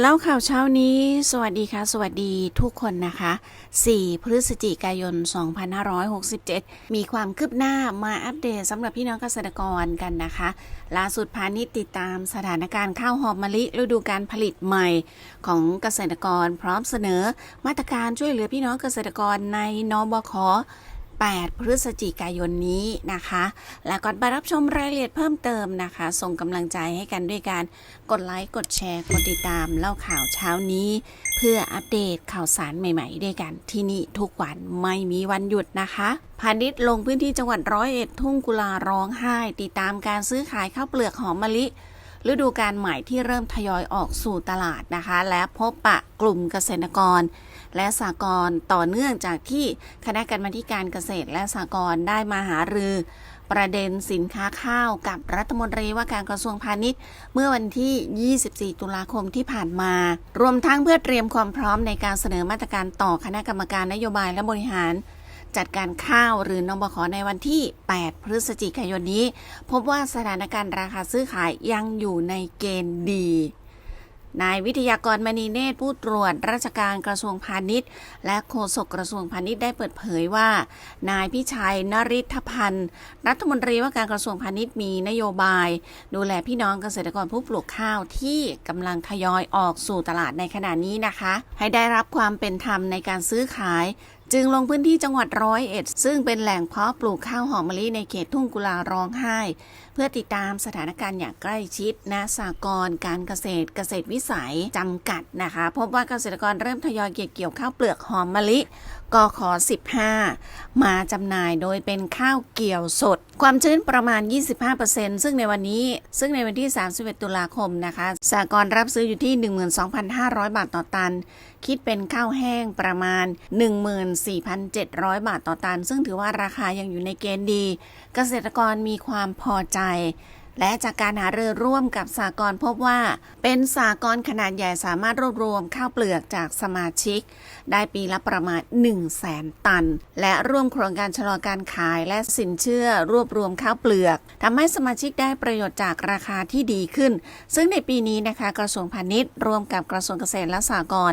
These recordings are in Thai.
เล่าข่าวเช้านี้ สวัสดีค่ะ สวัสดีทุกคนนะคะ 4 พฤศจิกายน 2567 มีความคืบหน้ามาอัปเดตสำหรับพี่น้องเกษตรกรกันนะคะ ล่าสุดพาณิชย์ติดตามสถานการณ์ข้าวหอมมะลิฤดูการผลิตใหม่ของเกษตรกรพร้อมเสนอ มาตรการช่วยเหลือพี่น้องเกษตรกรในนบค 8 พฤศจิกายนนี้นะคะ และก่อนไปรับชมรายละเอียดเพิ่มเติมนะคะ ส่งกำลังใจให้กันด้วยการกดไลค์ กดแชร์ กดติดตามเล่าข่าวเช้านี้ เพื่ออัปเดตข่าวสารใหม่ๆ ด้วยกันที่นี่ทุกวันไม่มีวันหยุดนะคะพาณิชย์ลงพื้นที่จังหวัดร้อยเอ็ดทุ่งกุลาร้องไห้ ติดตามการซื้อขายข้าวเปลือกหอมมะลิ ฤดูการใหม่ที่เริ่มทยอยออกสู่ตลาดนะคะ และพบปะกลุ่มเกษตรกร และสากลต่อเนื่องจากที่คณะกรรมาการเกษตรและสากลได้มาหารือ ประเด็นสินค้าข้าวกับรัฐมนตรีว่าการกระทรวงพาณิชย์ เมื่อวันที่ 24 ตุลาคมที่ผ่านมา รวมทั้งเพื่อเตรียมความพร้อมในการเสนอมาตรการต่อคณะกรรมการนโยบายและบริหาร จัดการข้าวหรือนบขในวันที่ 8 พฤศจิกายนนี้ พบว่าสถานการณ์ราคาซื้อขายยังอยู่ในเกณฑ์ดีนายวิทยากรมณีเนตรผู้ตรวจราชการกระทรวงพาณิชย์ และโฆษกกระทรวงพาณิชย์ได้เปิดเผยว่า นายพิชัยนริธพันธ์ รัฐมนตรีว่าการกระทรวงพาณิชย์มีนโยบาย ดูแลพี่น้องเกษตรกรผู้ปลูกข้าวที่กำลังทยอยออกสู่ตลาดในขณะนี้นะคะ ให้ได้รับความเป็นธรรมในการซื้อขาย จึงลงพื้นที่จังหวัดร้อยเอ็ด ซึ่งเป็นแหล่งเพาะปลูกข้าวหอมมะลิในเขตทุ่งกุลาร้องไห้ เพื่อติดตามสถานการณ์อย่างใกล้ชิดนะสากรการเกษตรเกษตรวิสัยจำกัดนะคะ พบว่าเกษตรกรเริ่มทยอยเก็บเกี่ยวข้าวเปลือกหอมมะลิกขอ15 มาจำหน่ายโดยเป็นข้าวเกี่ยวสด ความชื้นประมาณ 25%ซึ่งในวันนี้ ซึ่งในวันที่ 31 ตุลาคมนะคะสากรรับซื้ออยู่ที่ 12,500 บาทต่อตัน คิดเป็นข้าวแห้งประมาณ 14,700 บาทต่อตัน ซึ่งถือว่าราคายังอยู่ในเกณฑ์ดี เกษตรกรมีความพอใจและจากการหารือร่วมกับสากลพบว่า เป็นสากลขนาดใหญ่สามารถรวบรวมข้าวเปลือกจากสมาชิก ได้ปีละประมาณ 1 0 0 0 0แสนตัน และร่วมโครงการชะลอการขายและสินเชื่อรวบรวมข้าวเปลือกทำให้สมาชิกได้ประโยชน์จากราคาที่ดีขึ้น ซึ่งในปีนี้นะคะกระทรวงพาณิชย์ร่วมกับกระทรวงเกษตรและสหกร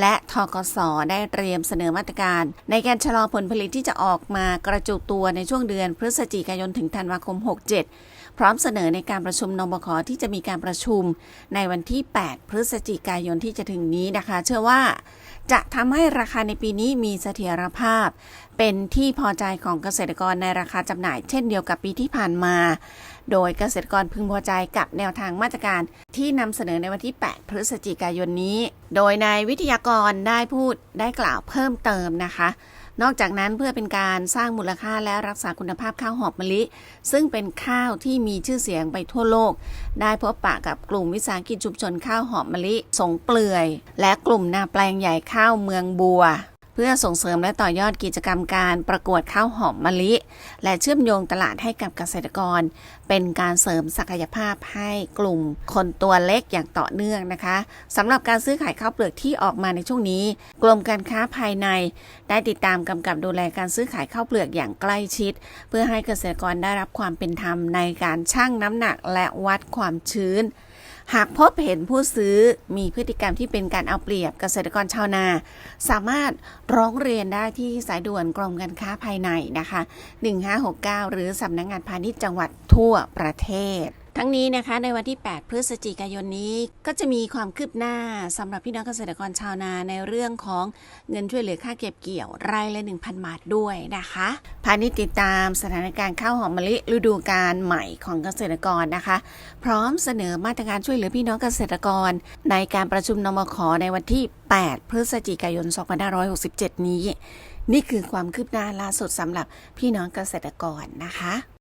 และทกสได้เตรียมเสนอมาตรการ ในการชะลอผลผลิตที่จะออกมากระจุกตัวในช่วงเดือนพฤศจิกายนถึงธันวาคม 67 พร้อมเสนอในการประชุมนบคที่จะมีการประชุมในวันที่ 8 พฤศจิกายนที่จะถึงนี้นะคะ เชื่อว่าจะทำให้ราคาในปีนี้มีเสถียรภาพ เป็นที่พอใจของเกษตรกรในราคาจำหน่ายเช่นเดียวกับปีที่ผ่านมา โดยเกษตรกรพึงพอใจกับแนวทางมาตรการที่นำเสนอในวันที่ 8 พฤศจิกายนนี้ โดยนายวิทยากรได้พูดได้กล่าวเพิ่มเติมนะคะ นอกจากนั้นเพื่อเป็นการสร้างมูลค่าและรักษาคุณภาพข้าวหอมมะลิ ซึ่งเป็นข้าวที่มีชื่อเสียงไปทั่วโลก ได้พบปะกับกลุ่มวิสาหกิจชุมชนข้าวหอมมะลิ สงเปลือย และกลุ่มนาแปลงใหญ่ข้าวเมืองบัว เพื่อส่งเสริมและต่อยอดกิจกรรมการประกวดข้าวหอมมะลิ และเชื่อมโยงตลาดให้กับเกษตรกร เป็นการเสริมศักยภาพให้กลุ่มคนตัวเล็กอย่างต่อเนื่องนะคะสำหรับการซื้อขายข้าวเปลือกที่ออกมาในช่วงนี้ กรมการค้าภายใน ได้ติดตามกำกับดูแลการซื้อขายข้าวเปลือกอย่างใกล้ชิด เพื่อให้เกษตรกรได้รับความเป็นธรรมในการชั่งน้ำหนักและวัดความชื้น หากพบเห็นผู้ซื้อมีพฤติกรรมที่เป็นการเอาเปรียบเกษตรกรชาวนา สามารถร้องเรียนได้ที่สายด่วนกรมการค้าภายในนะคะ 1569 หรือสำนักงงานพาณิชย์จังหวัดทั่วประเทศ ทั้งนี้นะคะในวันที่ 8 พฤศจิกายนนี้ก็จะมีความคืบหน้าสำหรับพี่น้องเกษตรกรชาวนาในเรื่องของเงินช่วยเหลือค่าเก็บเกี่ยวไรายละ 1,000 บาทด้วยนะคะพาณิชย์ติดตามสถานการณ์ข้าวหอมมะลิฤดูกาลใหม่ของเกษตรกรนะคะ พร้อมเสนอมาตรการช่วยเหลือพี่น้องเกษตรกร ในการประชุมนมขในวันที่ 8 พฤศจิกายน 2567 นี้ นี่คือความคืบหน้าล่าสุดสำหรับพี่น้องเกษตรกรนะคะ